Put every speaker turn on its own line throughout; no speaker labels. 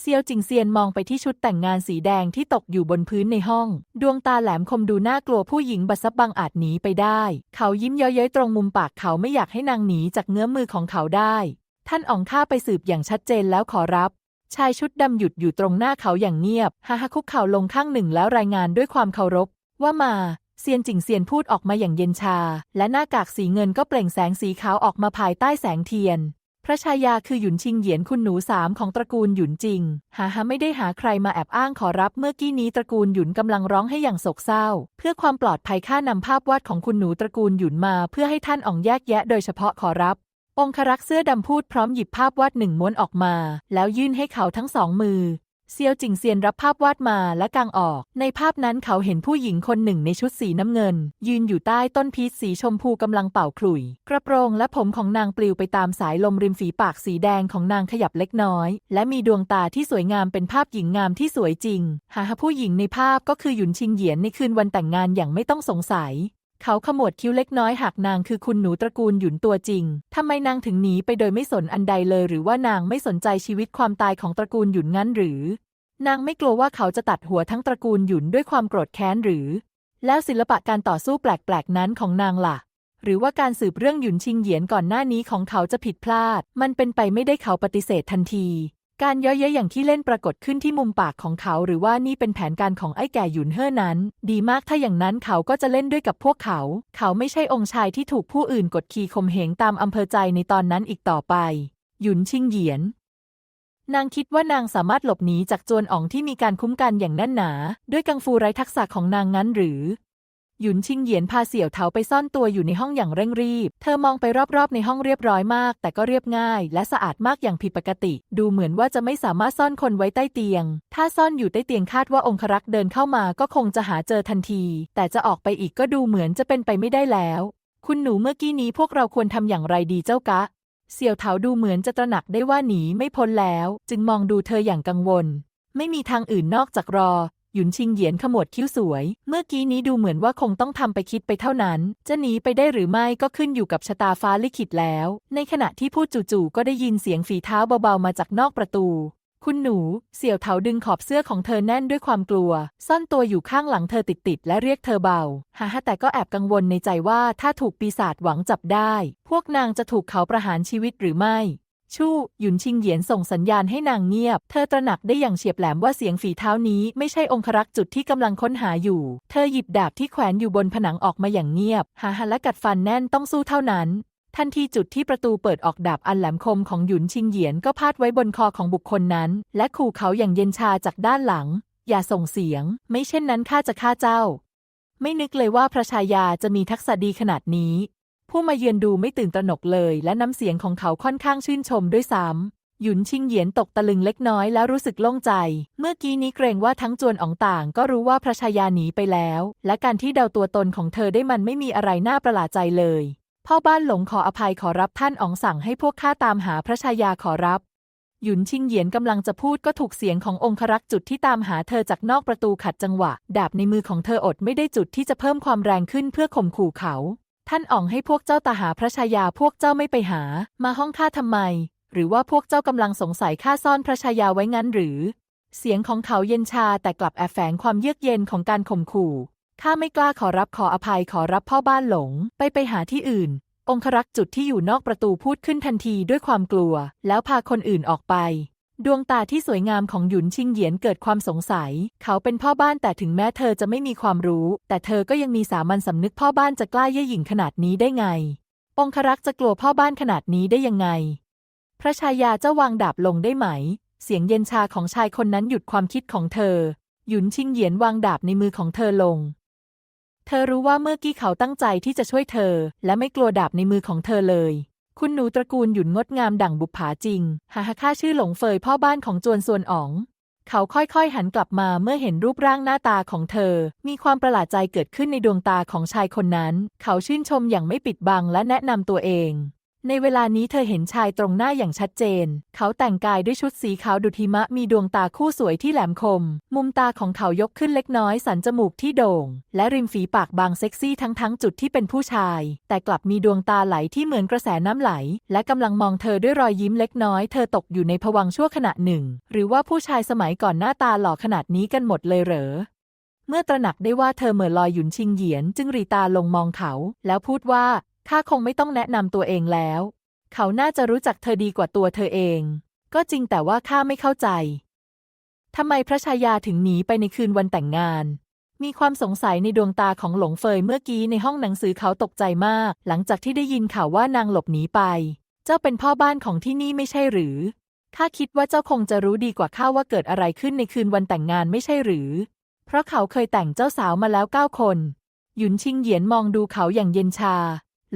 เซียวจิงเซียนมองไปที่ชุดแต่งงานสีแดงที่ตกอยู่บนพื้นในห้อง ดวงตาแหลมคมดูน่ากลัวผู้หญิงบัซับบังอาจหนีไปได้ เขายิ้มเย้ยๆตรงมุมปากเขาไม่อยากให้นางหนีจากเงื้อมือของเขาได้ ท่านอองข้าไปสืบอย่างชัดเจนแล้วขอรับ ชายชุดดำหยุดอยู่ตรงหน้าเขาอย่างเงียบฮาฮาคุกเข่าลงข้างหนึ่งแล้วรายงานด้วยความเคารพ ว่ามาเซียนจิงเซียนพูดออกมาอย่างเย็นชา และหน้ากากสีเงินก็เปล่งแสงสีขาวออกมาภายใต้แสงเทียน พระชายาคือหยุนชิงเหยียนคุณหนูสามของตระกูลหยุนจริง หาหาไม่ได้หาใครมาแอบอ้างขอรับเมื่อกี้นี้ตระกูลหยุนกำลังร้องให้อย่างโศกเศร้า เพื่อความปลอดภัยข้านำภาพวาดของคุณหนูตระกูลหยุนมาเพื่อให้ท่านอ่องแยกแยะโดยเฉพาะขอรับองครักษ์เสื้อดำพูดพร้อมหยิบภาพวาดหนึ่งม้วนออกมา แล้วยื่นให้เขาทั้งสองมือ เซียวจิงเซียนรับภาพวาดมาและกางออก ในภาพนั้นเขาเห็นผู้หญิงคนหนึ่งในชุดสีน้ำเงิน ยืนอยู่ใต้ต้นพีชสีชมพูกำลังเป่าขลุ่ย กระโปรงและผมของนางปลิวไปตามสายลมริมฝีปากสีแดงของนางขยับเล็กน้อย และมีดวงตาที่สวยงามเป็นภาพหญิงงามที่สวยจริง หาผู้หญิงในภาพก็คือหยุนชิงเหยียนในคืนวันแต่งงานอย่างไม่ต้องสงสัย เขาขมวดคิ้วเล็กน้อยหากนางคือคุณหนูตระกูลหยุนตัวจริง ทำไมนางถึงหนีไปโดยไม่สนอันใดเลย หรือว่านางไม่สนใจชีวิตความตายของตระกูลหยุนงั้นหรือ นางไม่กลัวว่าเขาจะตัดหัวทั้งตระกูลหยุนด้วยความโกรธแค้นหรือ แล้วศิลปะการต่อสู้แปลกๆนั้นของนางล่ะ หรือว่าการสืบเรื่องหยุนชิงเหยียนก่อนหน้านี้ของเขาจะผิดพลาด มันเป็นไปไม่ได้เขาปฏิเสธทันที การย่อเย้ยอย่างที่เล่นปรากฏขึ้นที่มุมปากของเขา หรือว่านี่เป็นแผนการของไอ้แก่หยุนเฮ่อนั้น ดีมากถ้าอย่างนั้นเขาก็จะเล่นด้วยกับพวกเขา เขาไม่ใช่องค์ชายที่ถูกผู้อื่นกดขี่ข่มเหงตามอำเภอใจในตอนนั้นอีกต่อไป หยุนชิงเหยียน นางคิดว่านางสามารถหลบหนีจากโจรอ๋องที่มีการคุ้มกันอย่างแน่นหนา ด้วยกังฟูไร้ทักษะของนางงั้นหรือ หยุนชิงเหยียนพาเสี่ยวเถาไปซ่อนตัวอยู่ในห้องอย่างเร่งรีบ เธอมองไปรอบๆในห้องเรียบร้อยมาก แต่ก็เรียบง่าย และสะอาดมากอย่างผิดปกติ ดูเหมือนว่าจะไม่สามารถซ่อนคนไว้ใต้เตียง ถ้าซ่อนอยู่ใต้เตียงคาดว่าองครักษ์เดินเข้ามาก็คงจะหาเจอทันที แต่จะออกไปอีกก็ดูเหมือนจะเป็นไปไม่ได้แล้ว คุณหนูเมื่อกี้นี้พวกเราควรทำอย่างไรดีเจ้ากะ เสี่ยวเถาดูเหมือนจะตระหนักได้ว่าหนีไม่พ้นแล้ว จึงมองดูเธออย่างกังวลไม่มีทางอื่นนอกจากรอ ยุนชิงเหยียนขมวดคิ้วสวย เมื่อกี้นี้ดูเหมือนว่าคงต้องทำไปคิดไปเท่านั้น จะหนีไปได้หรือไม่ก็ขึ้นอยู่กับชะตาฟ้าลิขิตแล้ว ในขณะที่พูดจู่ๆก็ได้ยินเสียงฝีเท้าเบาๆมาจากนอกประตูคุณหนู เสี่ยวเถาดึงขอบเสื้อของเธอแน่นด้วยความกลัว ซ่อนตัวอยู่ข้างหลังเธอติดๆและเรียกเธอเบาฮ่าแต่ก็แอบกังวลในใจว่าถ้าถูกปีศาจหวังจับได้ พวกนางจะถูกเขาประหารชีวิตหรือไม่ ชู่หยุนชิงเหยียนส่งสัญญาณให้นางเงียบ เธอตระหนักได้อย่างเฉียบแหลมว่าเสียงฝีเท้านี้ไม่ใช่องครักษ์จุดที่กำลังค้นหาอยู่ เธอหยิบดาบที่แขวนอยู่บนผนังออกมาอย่างเงียบ หาหันและกัดฟันแน่นต้องสู้เท่านั้นทันทีจุดที่ประตูเปิดออกดาบอันแหลมคมของหยุนชิงเหยียนก็พาดไว้บนคอของบุคคลนั้น และขู่เขาอย่างเย็นชาจากด้านหลัง อย่าส่งเสียง ไม่เช่นนั้นข้าจะฆ่าเจ้า ไม่นึกเลยว่าพระชายาจะมีทักษะดีขนาดนี้ ผู้มาเยือนดูไม่ตื่นตระหนกเลยและน้ำเสียงของเขาค่อนข้างชื่นชมด้วยซ้ำหยุนชิงเหยียนตกตะลึงเล็กน้อยแล้วรู้สึกโล่งใจ เมื่อกี้นี้เกรงว่าทั้งจวนอ๋องต่างก็รู้ว่าพระชายาหนีไปแล้ว และการที่เดาตัวตนของเธอได้มันไม่มีอะไรน่าประหลาดใจเลยพ่อบ้านหลงขออภัยขอรับท่านอ๋องสั่งให้พวกข้าตามหาพระชายาขอรับ หยุนชิงเหยียนกำลังจะพูดก็ถูกเสียงขององครักษ์จุดที่ตามหาเธอจากนอกประตูขัดจังหวะ ดาบในมือของเธออดไม่ได้จุดที่จะเพิ่มความแรงขึ้นเพื่อข่มขู่เขา ท่านอ๋องให้พวกเจ้าตาหาพระชายาพวกเจ้าไม่ไปหา มาห้องข้าทำไม หรือว่าพวกเจ้ากำลังสงสัยข้าซ่อนพระชายาไว้งั้นหรือ เสียงของเขาเย็นชาแต่กลับแอบแฝงความเยือกเย็นของการข่มขู่ข้าไม่กล้าขอรับขออภัยขอรับพ่อบ้านหลง ไปไปหาที่อื่น องครักษ์จุดที่อยู่นอกประตูพูดขึ้นทันทีด้วยความกลัว แล้วพาคนอื่นออกไป ดวงตาที่สวยงามของหยุนชิงเหยียนเกิดความสงสัย เขาเป็นพ่อบ้านแต่ถึงแม้เธอจะไม่มีความรู้ แต่เธอก็ยังมีสามัญสำนึกพ่อบ้านจะกล้าเย่ยหยิ่งขนาดนี้ได้ไง องครักษ์จะกลัวพ่อบ้านขนาดนี้ได้ยังไง พระชายาเจ้าวางดาบลงได้ไหม เสียงเย็นชาของชายคนนั้นหยุดความคิดของเธอ หยุนชิงเหยียนวางดาบในมือของเธอลง เธอรู้ว่าเมื่อกี้เขาตั้งใจที่จะช่วยเธอ และไม่กลัวดาบในมือของเธอเลย คุณหนูตระกูลหยุนงดงามดั่งบุปผาจริงหาฮาค่าชื่อหลงเฟยพ่อบ้านของจวนส่วนอ๋อง เขาค่อยๆ หันกลับมาเมื่อเห็นรูปร่างหน้าตาของเธอ มีความประหลาดใจเกิดขึ้นในดวงตาของชายคนนั้น เขาชื่นชมอย่างไม่ปิดบังและแนะนำตัวเอง ในเวลานี้เธอเห็นชายตรงหน้าอย่างชัดเจน เขาแต่งกายด้วยชุดสีขาวดุจหิมะมีดวงตาคู่สวยที่แหลมคม มุมตาของเขายกขึ้นเล็กน้อยสันจมูกที่โด่ง และริมฝีปากบางเซ็กซี่ทั้งทั้งจุดที่เป็นผู้ชาย แต่กลับมีดวงตาไหลที่เหมือนกระแสน้ำไหล และกำลังมองเธอด้วยรอยยิ้มเล็กน้อยเธอตกอยู่ในภวังชั่วขณะหนึ่ง หรือว่าผู้ชายสมัยก่อนหน้าตาหล่อขนาดนี้กันหมดเลยเหรอเมื่อตระหนักได้ว่าเธอเหม่อลอยหยุนชิงเหยียนจึงรีตาลงมองเขา แล้วพูดว่า ข้าคงไม่ต้องแนะนำตัวเองแล้ว เขาน่าจะรู้จักเธอดีกว่าตัวเธอเอง ก็จริงแต่ว่าข้าไม่เข้าใจทำไมพระชายาถึงหนีไปในคืนวันแต่งงาน มีความสงสัยในดวงตาของหลงเฟยเมื่อกี้ในห้องหนังสือเขาตกใจมาก หลังจากที่ได้ยินข่าวว่านางหลบหนีไป เจ้าเป็นพ่อบ้านของที่นี่ไม่ใช่หรือข้าคิดว่าเจ้าคงจะรู้ดีกว่าข้าว่าเกิดอะไรขึ้นในคืนวันแต่งงานไม่ใช่หรือ เพราะเขาเคยแต่งเจ้าสาวมาแล้วเก้าคน หยุนชิงเหยียนมองดูเขาอย่างเย็นชา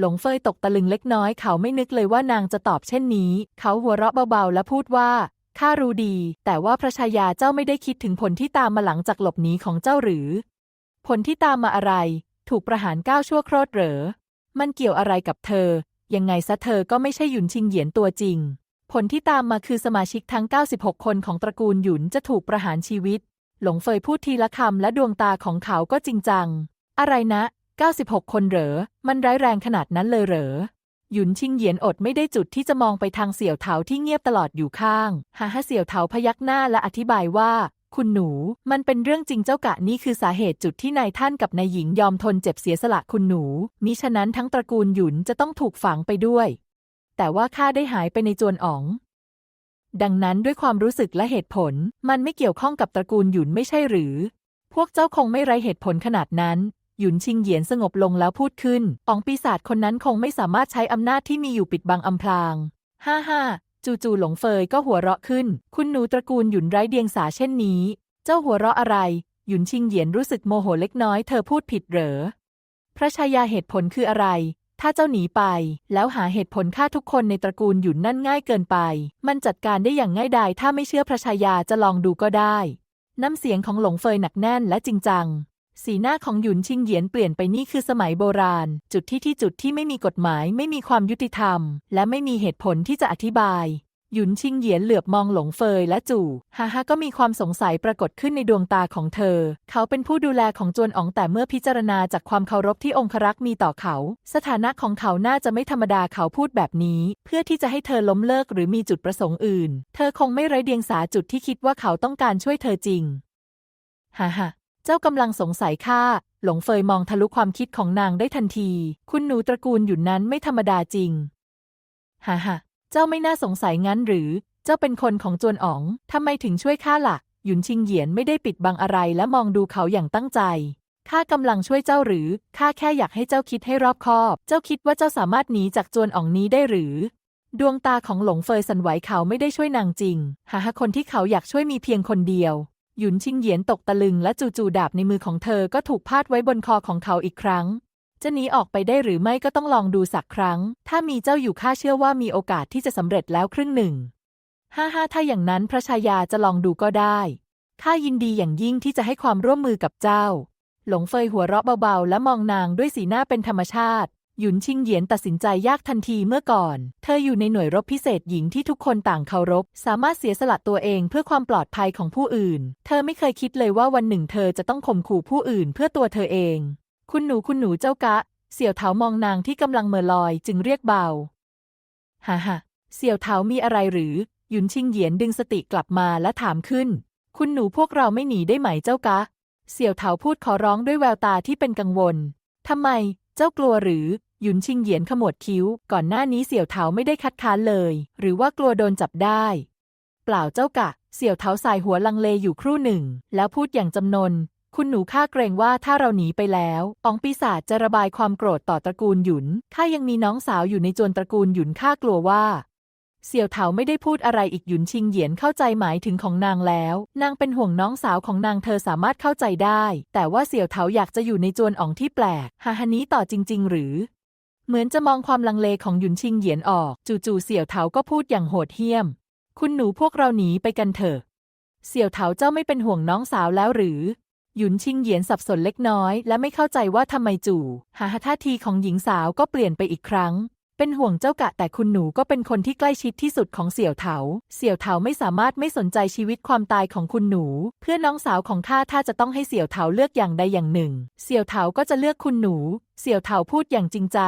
หลงเฟยตกตะลึงเล็กน้อยเขาไม่นึกเลยว่านางจะตอบเช่นนี้ เขาหัวเราะเบาๆ และพูดว่าข้ารู้ดี แต่ว่าพระชายาเจ้าไม่ได้คิดถึงผลที่ตามมาหลังจากหลบหนีของเจ้าหรือ ผลที่ตามมาอะไร ถูกประหารก้าวชั่วโคตเหรอ มันเกี่ยวอะไรกับเธอ ยังไงซะเธอก็ไม่ใช่หยุนชิงเหยียนตัวจริง ผลที่ตามมาคือสมาชิกทั้ง 96 คนของตระกูลหยุนจะถูกประหารชีวิต หลงเฟยพูดทีละคำและดวงตาของเขาก็จริงจัง อะไรนะ 96 คนเหรอ มันร้ายแรงขนาดนั้นเลยเหรอ หยุนชิงเหยียนอดไม่ได้จุดที่จะมองไปทางเสี่ยวเถาที่เงียบตลอดอยู่ข้างฮาฮาเสี่ยวเถาพยักหน้าและอธิบายว่า คุณหนู มันเป็นเรื่องจริงเจ้ากะนี่คือสาเหตุจุดที่นายท่านกับนายหญิงยอมทนเจ็บเสียสละคุณหนู มิฉะนั้นทั้งตระกูลหยุนจะต้องถูกฝังไปด้วย แต่ว่าข้าได้หายไปในจวนอ๋องดังนั้นด้วยความรู้สึกและเหตุผล มันไม่เกี่ยวข้องกับตระกูลหยุนไม่ใช่หรือ พวกเจ้าคงไม่ไรเหตุผลขนาดนั้น หยุนชิงเหยียนสงบลงแล้วพูดขึ้นอ๋องปีศาจคนนั้นคงไม่สามารถใช้อำนาจที่มีอยู่ปิดบังอำพราง ฮ่าฮ่าจู่ๆหลงเฟยก็หัวเราะขึ้น คุณหนูตระกูลหยุนไร้เดียงสาเช่นนี้ เจ้าหัวเราะอะไร หยุนชิงเหยียนรู้สึกโมโหเล็กน้อยเธอพูดผิดเหรอ พระชายาเหตุผลคืออะไร ถ้าเจ้าหนีไป แล้วหาเหตุผลฆ่าทุกคนในตระกูลหยุนนั่นง่ายเกินไป มันจัดการได้อย่างง่ายดายถ้าไม่เชื่อพระชายาจะลองดูก็ได้ น้ำเสียงของหลงเฟยหนักแน่นและจริงจัง สีหน้าของหยุนชิงเหยียนเปลี่ยนไปนี่คือสมัยโบราณ จุดที่ที่จุดที่ไม่มีกฎหมาย ไม่มีความยุติธรรม และไม่มีเหตุผลที่จะอธิบาย หยุนชิงเหยียนเหลือบมองหลงเฟยและจู่ฮ่าฮ่าก็มีความสงสัยปรากฏขึ้นในดวงตาของเธอ เขาเป็นผู้ดูแลของจวนอ๋องแต่เมื่อพิจารณาจากความเคารพที่องครักษ์มีต่อเขา สถานะของเขาน่าจะไม่ธรรมดาเขาพูดแบบนี้ เพื่อที่จะให้เธอล้มเลิกหรือมีจุดประสงค์อื่น เธอคงไม่ไร้เดียงสาจุดที่คิดว่าเขาต้องการช่วยเธอจริงฮ่าฮ่า เจ้ากำลังสงสัยข้าหลงเฟยมองทะลุความคิดของนางได้ทันที คุณหนูตระกูลหยุนนั้นไม่ธรรมดาจริงฮ่าฮ่าเจ้าไม่น่าสงสัยงั้นหรือ เจ้าเป็นคนของจวนอ๋องทำไมถึงช่วยข้าล่ะ หยุนชิงเหยียนไม่ได้ปิดบังอะไรและมองดูเขาอย่างตั้งใจข้ากำลังช่วยเจ้าหรือข้าแค่อยากให้เจ้าคิดให้รอบคอบ เจ้าคิดว่าเจ้าสามารถหนีจากจวนอ๋องนี้ได้หรือ ดวงตาของหลงเฟยสันไหวเขาไม่ได้ช่วยนางจริง หาหาคนที่เขาอยากช่วยมีเพียงคนเดียว ยุนชิงเหยียนตกตะลึงและจู่ๆดาบในมือของเธอก็ถูกพาดไว้บนคอของเขาอีกครั้ง จะหนีออกไปได้หรือไม่ก็ต้องลองดูสักครั้ง ถ้ามีเจ้าอยู่ข้าเชื่อว่ามีโอกาสที่จะสำเร็จแล้วครึ่งหนึ่งฮ่าฮ่าถ้าอย่างนั้นพระชายาจะลองดูก็ได้ข้ายินดีอย่างยิ่งที่จะให้ความร่วมมือกับเจ้า หลงเฟยหัวเราะเบาๆ และมองนางด้วยสีหน้าเป็นธรรมชาติ หยุนชิงเหยียนตัดสินใจยากทันทีเมื่อก่อน เธออยู่ในหน่วยรบพิเศษหญิงที่ทุกคนต่างเคารพ สามารถเสียสละตัวเองเพื่อความปลอดภัยของผู้อื่น เธอไม่เคยคิดเลยว่าวันหนึ่งเธอจะต้องข่มขู่ผู้อื่นเพื่อตัวเธอเอง คุณหนูคุณหนูเจ้ากะ เสี่ยวเถามองนางที่กำลังเมอลอยจึงเรียกเบาฮ่าฮ่าเสี่ยวเถามีอะไรหรือ หยุนชิงเหยียนดึงสติกลับมาและถามขึ้น คุณหนูพวกเราไม่หนีได้ไหมเจ้ากะ เสี่ยวเถาพูดขอร้องด้วยแววตาที่เป็นกังวลทำไม เจ้ากลัวหรือ หยุนชิงเหยียนขมวดคิ้ว ก่อนหน้านี้เสี่ยวเถาไม่ได้คัดค้านเลย หรือว่ากลัวโดนจับได้ เปล่าเจ้ากะ เสี่ยวเถาสายหัวลังเลอยู่ครู่หนึ่ง แล้วพูดอย่างจำนน คุณหนูข้าเกรงว่าถ้าเราหนีไปแล้วอองปีศาจจะระบายความโกรธต่อตระกูลหยุนข้ายังมีน้องสาวอยู่ในจวนตระกูลหยุนข้ากลัวว่าเสี่ยวเถาไม่ได้พูดอะไรอีกหยุนชิงเหยียนเข้าใจหมายถึงของนางแล้ว นางเป็นห่วงน้องสาวของนางเธอสามารถเข้าใจได้ แต่ว่าเสี่ยวเถาอยากจะอยู่ในจวนอ่องที่แปลกฮาฮานี้ต่อจริง ๆ หรือ เหมือนจะมองความลังเลของหยุนชิงเหยียนออก จู่ๆเสี่ยวเถาก็พูดอย่างโหดเหี้ยม คุณหนูพวกเราหนีไปกันเถอะ เสี่ยวเถาเจ้าไม่เป็นห่วงน้องสาวแล้วหรือ หยุนชิงเหยียนสับสนเล็กน้อย และไม่เข้าใจว่าทำไมจู่หาท่าทีของหญิงสาวก็เปลี่ยนไปอีกครั้งเเป็นห่วงเจ้ากะแต่คุณหนูก็เป็นคนที่ใกล้ชิดที่สุดของเสี่ยวเถา เสี่ยวเถาไม่สามารถไม่สนใจชีวิตความตายของคุณหนู เพื่อน้องสาวของข้าถ้าจะต้องให้เสี่ยวเถาเลือกอย่างใดอย่างหนึ่ง เสี่ยวเถาก็จะเลือกคุณหนู เสี่ยวเถาพูดอย่างจริงใจ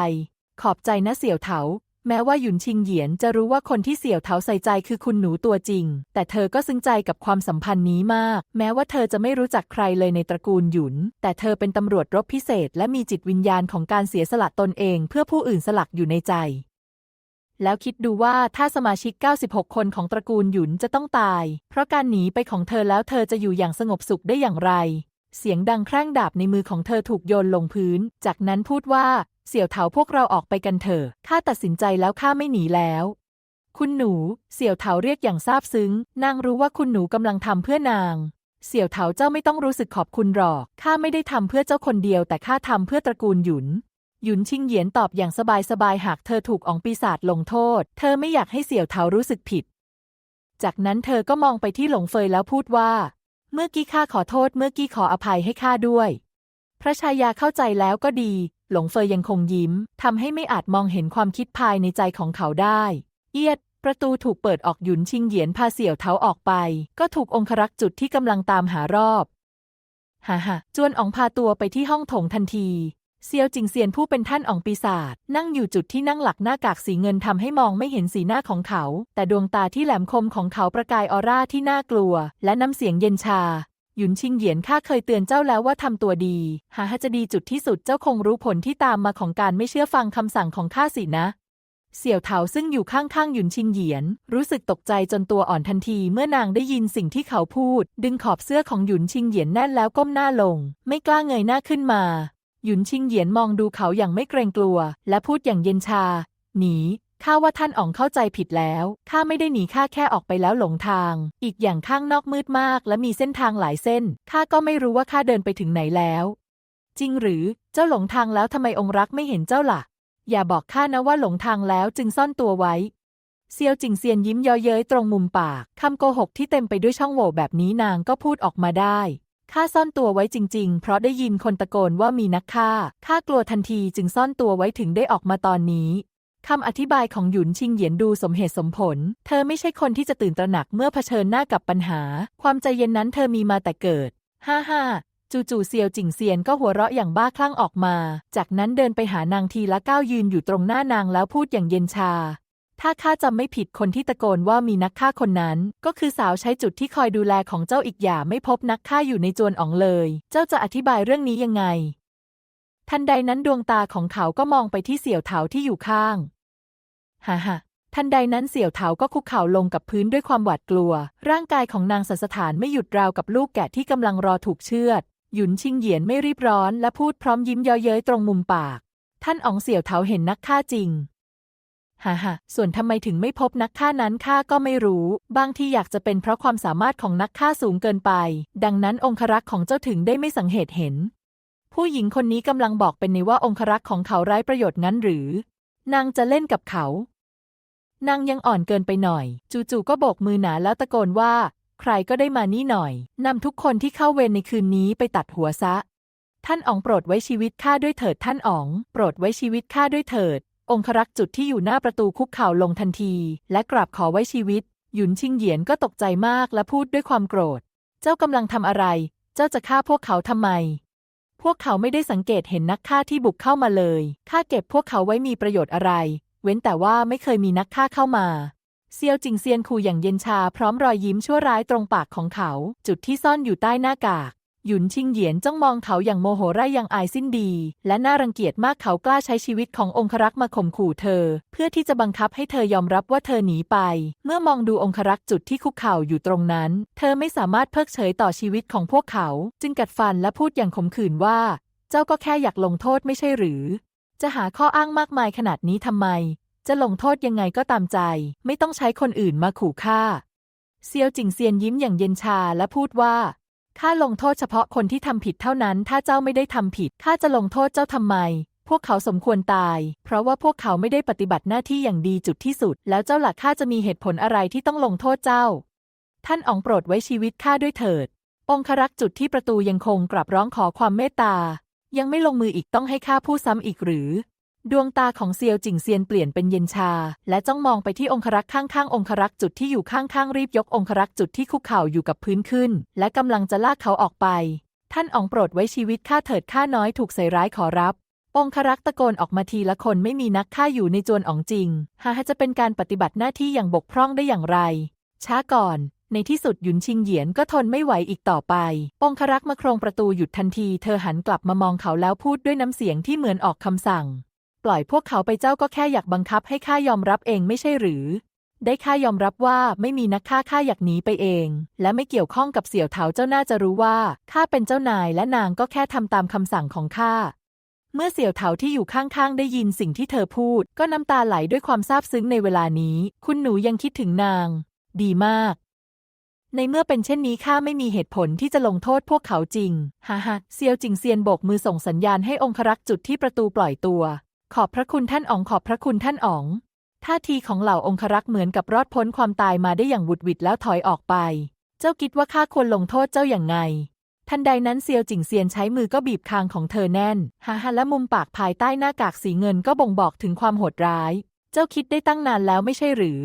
ขอบใจนะเสี่ยวเถา แม้ว่าหยุนชิงเหยียนจะรู้ว่าคนที่เสี่ยวเถาใส่ใจคือคุณหนูตัวจริง แต่เธอก็ซึ้งใจกับความสัมพันธ์นี้มาก แม้ว่าเธอจะไม่รู้จักใครเลยในตระกูลหยุน แต่เธอเป็นตำรวจรบพิเศษ และมีจิตวิญญาณของการเสียสละตนเอง เพื่อผู้อื่นสลักอยู่ในใจ แล้วคิดดูว่าถ้าสมาชิก 96 คนของตระกูลหยุนจะต้องตาย เพราะการหนีไปของเธอแล้วเธอจะอยู่อย่างสงบสุขได้อย่างไรเสียงดังแคร่งดาบในมือของเธอถูกโยนลงพื้น จากนั้นพูดว่า เสี่ยวเถาพวกเราออกไปกันเถอะ ข้าตัดสินใจแล้วข้าไม่หนีแล้ว คุณหนู เสี่ยวเถาเรียกอย่างซาบซึ้ง นางรู้ว่าคุณหนูกำลังทำเพื่อนาง เสี่ยวเถาเจ้าไม่ต้องรู้สึกขอบคุณหรอก ข้าไม่ได้ทำเพื่อเจ้าคนเดียวแต่ข้าทำเพื่อตระกูลหยุน หยุนชิงเหยียนตอบอย่างสบายๆ หากเธอถูกอองปีศาจลงโทษ เธอไม่อยากให้เสี่ยวเถารู้สึกผิด จากนั้นเธอก็มองไปที่หลงเฟยแล้วพูดว่า เมื่อกี้ข้าขอโทษ เมื่อกี้ขออภัยให้ข้าด้วย พระชายาเข้าใจแล้วก็ดี หลงเฟยยังคงยิ้มทำให้ไม่อาจมองเห็นความคิดภายในใจของเขาได้ เอียด ประตูถูกเปิดออกหยุนชิงเหยียนพาเสี่ยวเท้าออกไป ก็ถูกองครักษ์จุดที่กำลังตามหารอบฮ่าฮ่าจวนอองพาตัวไปที่ห้องโถงทันทีเซียวจิงเซียนผู้เป็นท่านอองปีศาจนั่งอยู่จุดที่นั่งหลักหน้ากากสีเงินทำให้มองไม่เห็นสีหน้าของเขา แต่ดวงตาที่แหลมคมของเขาประกายออร่าที่น่ากลัว และน้ำเสียงเย็นชา หยุนชิงเหยียนข้าเคยเตือนเจ้าแล้วว่าทำตัวดี หาจะดีจุดที่สุดเจ้าคงรู้ผลที่ตามมาของการไม่เชื่อฟังคำสั่งของข้าสินะ เสี่ยวเถาซึ่งอยู่ข้างๆหยุนชิงเหยียน รู้สึกตกใจจนตัวอ่อนทันทีเมื่อนางได้ยินสิ่งที่เขาพูด ดึงขอบเสื้อของหยุนชิงเหยียนแน่นแล้วก้มหน้าลง ไม่กล้าเงยหน้าขึ้นมา หยุนชิงเหยียนมองดูเขาอย่างไม่เกรงกลัว และพูดอย่างเย็นชา หนี ข้าว่าท่านอ๋องเข้าใจผิดแล้ว ข้าไม่ได้หนีข้าแค่ออกไปแล้วหลงทาง อีกอย่างข้างนอกมืดมากและมีเส้นทางหลายเส้น ข้าก็ไม่รู้ว่าข้าเดินไปถึงไหนแล้ว จริงหรือ เจ้าหลงทางแล้วทำไมองค์รักไม่เห็นเจ้าล่ะ อย่าบอกข้านะว่าหลงทางแล้วจึงซ่อนตัวไว้ เซียวจิงเซียนยิ้มเย้อเย้ยตรงมุมปาก คำโกหกที่เต็มไปด้วยช่องโหว่แบบนี้นางก็พูดออกมาได้ข้าซ่อนตัวไว้จริง ๆ เพราะได้ยินคนตะโกนว่ามีนักฆ่า ข้ากลัวทันทีจึงซ่อนตัวไว้ถึงได้ออกมาตอนนี้ คำอธิบายของหยุนชิงเหยียนดูสมเหตุสมผล เธอไม่ใช่คนที่จะตื่นตระหนักเมื่อเผชิญหน้ากับปัญหา ความใจเย็นนั้นเธอมีมาแต่เกิด ฮ่าฮ่าจู่ๆเซียวจิงเซียนก็หัวเราะอย่างบ้าคลั่งออกมา จากนั้นเดินไปหานางทีละก้าวยืนอยู่ตรงหน้านางแล้วพูดอย่างเย็นชา ถ้าข้าจำไม่ผิดคนที่ตะโกนว่ามีนักฆ่าคนนั้น ก็คือสาวใช้จุดที่คอยดูแลของเจ้าอีกอย่าไม่พบนักฆ่าอยู่ในจวนอ๋องเลย เจ้าจะอธิบายเรื่องนี้ยังไง ทันใดนั้นดวงตาของเขาก็มองไปที่เสี่ยวเถาที่อยู่ข้างฮ่าฮ่าทันใดนั้นเสี่ยวเถาก็คุกเข่าลงกับพื้นด้วยความหวาดกลัว ร่างกายของนางสันสถานไม่หยุดราวกับลูกแกะที่กำลังรอถูกเชือด หยุนชิงเหยียนไม่รีบร้อนและพูดพร้อมยิ้มเย้อเย้ยตรงมุมปาก ท่านอ๋องเสี่ยวเถาเห็นนักฆ่าจริงฮ่าฮ่าส่วนทำไมถึงไม่พบนักฆ่านั้นข้าก็ไม่รู้ บางที่อยากจะเป็นเพราะความสามารถของนักฆ่าสูงเกินไป ดังนั้นองครักษ์ของเจ้าถึงได้ไม่สังเหตุเห็น ผู้หญิงคนนี้กำลังบอกเป็นในว่าองครักษ์ของเขาไร้ประโยชน์งั้นหรือ นางจะเล่นกับเขา นางยังอ่อนเกินไปหน่อย จู่ๆก็โบกมือหนาแล้วตะโกนว่า ใครก็ได้มานี่หน่อยนำทุกคนที่เข้าเวรในคืนนี้ไปตัดหัวซะ ท่านอ๋องโปรดไว้ชีวิตข้าด้วยเถิดท่านอ๋องโปรดไว้ชีวิตข้าด้วยเถิด องครักษ์จุดที่อยู่หน้าประตูคุกเข่าลงทันที และกราบขอไว้ชีวิต หยุนชิงเหยียนก็ตกใจมากและพูดด้วยความโกรธ เจ้ากำลังทำอะไร เจ้าจะฆ่าพวกเขาทำไม พวกเขาไม่ได้สังเกตเห็นนักฆ่าที่บุกเข้ามาเลยข้าเก็บพวกเขาไว้มีประโยชน์อะไร เว้นแต่ว่าไม่เคยมีนักฆ่าเข้ามา เซียวจิงเซียนคูอย่างเย็นชาพร้อมรอยยิ้มชั่วร้ายตรงปากของเขา จุดที่ซ่อนอยู่ใต้หน้ากาก หยุนชิงเหยียนจ้องมองเขาอย่างโมโหไร่ยังอายสิ้นดี และน่ารังเกียจมากเขากล้าใช้ชีวิตขององครักษ์มาข่มขู่เธอ เพื่อที่จะบังคับให้เธอยอมรับว่าเธอหนีไป เมื่อมองดูองครักษ์จุดที่คุกเข่าอยู่ตรงนั้น เธอไม่สามารถเพิกเฉยต่อชีวิตของพวกเขา จึงกัดฟันและพูดอย่างขมขื่นว่า เจ้าก็แค่อยากลงโทษไม่ใช่หรือ จะหาข้ออ้างมากมายขนาดนี้ทำไม จะลงโทษยังไงก็ตามใจ ไม่ต้องใช้คนอื่นมาขู่ฆ่าเซียวจิงเซียนยิ้มอย่างเย็นชาและพูดว่า ข้าลงโทษเฉพาะคนที่ทำผิดเท่านั้น ถ้าเจ้าไม่ได้ทำผิด ข้าจะลงโทษเจ้าทำไม พวกเขาสมควรตาย เพราะว่าพวกเขาไม่ได้ปฏิบัติหน้าที่อย่างดีจุดที่สุด แล้วเจ้าหลักข้าจะมีเหตุผลอะไรที่ต้องลงโทษเจ้า ท่านอองโปรดไว้ชีวิตข้าด้วยเถิด องครักษ์จุดที่ประตูยังคงกลับร้องขอความเมตตา ยังไม่ลงมืออีกต้องให้ข้าพูดซ้ำอีกหรือ ดวงตาของเซียวจิงเซียนเปลี่ยนเป็นเย็นชา และจ้องมองไปที่องครักษ์ข้างๆองครักษ์จุดที่อยู่ข้างๆรีบยกองครักษ์จุดที่คุกเข่าอยู่กับพื้นขึ้น และกำลังจะลากเขาออกไป ท่านอองโปรดไว้ชีวิตข้าเถิดข้าน้อยถูกใส่ร้ายขอรับ องครักษ์ตะโกนออกมาทีละคนไม่มีนักฆ่าอยู่ในจวนอ๋องจริงหาจะเป็นการปฏิบัติหน้าที่อย่างบกพร่องได้อย่างไร ช้าก่อนในที่สุดหยุนชิงเหยียนก็ทนไม่ไหวอีกต่อไป องครักษ์มาโครงประตูหยุดทันที เธอหันกลับมามองเขาแล้วพูดด้วยน้ำเสียงที่เหมือนออกคำสั่ง ปล่อยพวกเขาไปเจ้าก็แค่อยากบังคับให้ข้ายอมรับเองไม่ใช่หรือ ได้ข้ายอมรับว่าไม่มีนักฆ่าข้าอยากหนีไปเอง และไม่เกี่ยวข้องกับเสี่ยวเถาเจ้าน่าจะรู้ว่าข้าเป็นเจ้านายและนางก็แค่ทำตามคำสั่งของข้าเมื่อเสี่ยวเถาที่อยู่ข้างๆ ได้ยินสิ่งที่เธอพูด ก็น้ำตาไหลด้วยความซาบซึ้งในเวลานี้ คุณหนูยังคิดถึงนาง ดีมาก ในเมื่อเป็นเช่นนี้ข้าไม่มีเหตุผลที่จะลงโทษพวกเขาจริง ฮ่าฮ่าเซียวจิงเซียนโบกมือส่งสัญญาณให้องครักษ์จุดที่ประตูปล่อยตัว ขอบพระคุณท่านอ๋องขอบพระคุณท่านอ๋องท่าทีของเหล่าองครักษ์เหมือนกับรอดพ้นความตายมาได้อย่างวุดหวิดแล้วถอยออกไป เจ้าคิดว่าข้าควรลงโทษเจ้าอย่างไง ทันใดนั้นเซียวจิงเซียนใช้มือก็บีบคางของเธอแน่นฮ่าฮาและมุมปากภายใต้หน้ากากสีเงินก็บ่งบอกถึงความโหดร้าย เจ้าคิดได้ตั้งนานแล้วไม่ใช่หรือ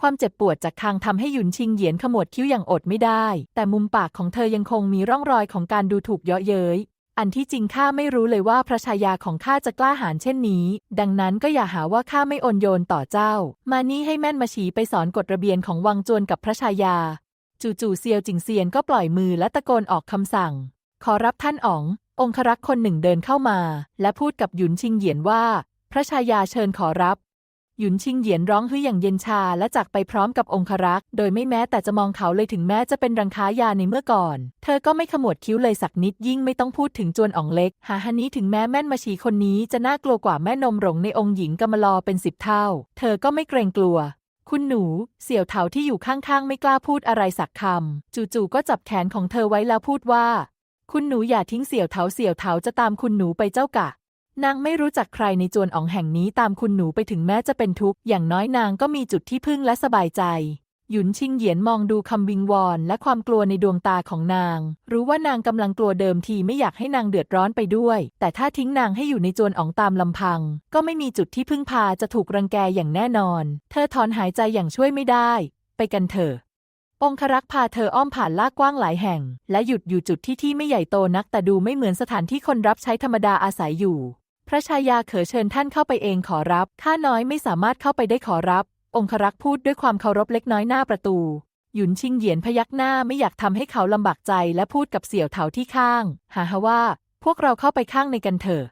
ความเจ็บปวดจากคางทำให้หยุนชิงเหยียนขมวดคิ้วอย่างอดไม่ได้ แต่มุมปากของเธอยังคงมีร่องรอยของการดูถูกเยาะเย้ย อันที่จริงข้าไม่รู้เลยว่าพระชายาของข้าจะกล้าหาญเช่นนี้ ดังนั้นก็อย่าหาว่าข้าไม่อนโยนต่อเจ้า มานี่ให้แม่นมาฉีไปสอนกฎระเบียนของวังจวนกับพระชายา จู่ๆเซียวจิงเซียนก็ปล่อยมือและตะโกนออกคำสั่ง ขอรับท่านอ๋อง องครักษ์คนหนึ่งเดินเข้ามา และพูดกับหยุนชิงเหยียนว่า พระชายาเชิญขอรับ หยุนชิงเหยียนร้องฮืออย่างเย็นชาและจากไปพร้อมกับองครักษ์โดยไม่แม้แต่จะมองเขาเลยถึงแม้จะเป็นรังค้ายาในเมื่อก่อน เธอก็ไม่ขมวดคิ้วเลยสักนิดยิ่งไม่ต้องพูดถึงจวนอ่องเล็ก หาฮันนี้ถึงแม้แม่นมาชีคนนี้จะน่ากลัวกว่าแม่นมหลงในองค์หญิงกำมลอเป็นสิบเท่า เธอก็ไม่เกรงกลัวคุณหนู เสี่ยวเถาที่อยู่ข้างๆ ไม่กล้าพูดอะไรสักคำจู่ๆก็จับแขนของเธอไว้แล้วพูดว่า คุณหนูอย่าทิ้งเสี่ยวเถาเสี่ยวเถาจะตามคุณหนูไปเจ้ากะ นางไม่รู้จักใครในจวนอ๋องแห่งนี้ตามคุณหนูไปถึงแม้จะเป็นทุกข์อย่างน้อยนางก็มีจุดที่พึ่งและสบายใจ หยุนชิงเหยียนมองดูคำวิงวอนและความกลัวในดวงตาของนาง รู้ว่านางกำลังกลัวเดิมทีไม่อยากให้นางเดือดร้อนไปด้วย แต่ถ้าทิ้งนางให้อยู่ในจวนอ๋องตามลำพัง ก็ไม่มีจุดที่พึ่งพาจะถูกรังแกอย่างแน่นอน เธอถอนหายใจอย่างช่วยไม่ได้ ไปกันเถอะองครักษ์พาเธออ้อมผ่านลากกว้างหลายแห่ง และหยุดอยู่จุดที่ที่ไม่ใหญ่โตนักแต่ดูไม่เหมือนสถานที่คนรับใช้ธรรมดาอาศัยอยู่ พระชายาเขอเชิญท่านเข้าไปเองขอรับ ข้าน้อยไม่สามารถเข้าไปได้ขอรับ องครักษ์พูดด้วยความเคารพเล็กน้อยหน้าประตู หยุนชิงเหยียนพยักหน้าไม่อยากทำให้เขาลำบากใจและพูดกับเสี่ยวเถาที่ข้าง หาฮะว่า พวกเราเข้าไปข้างในกันเถอะ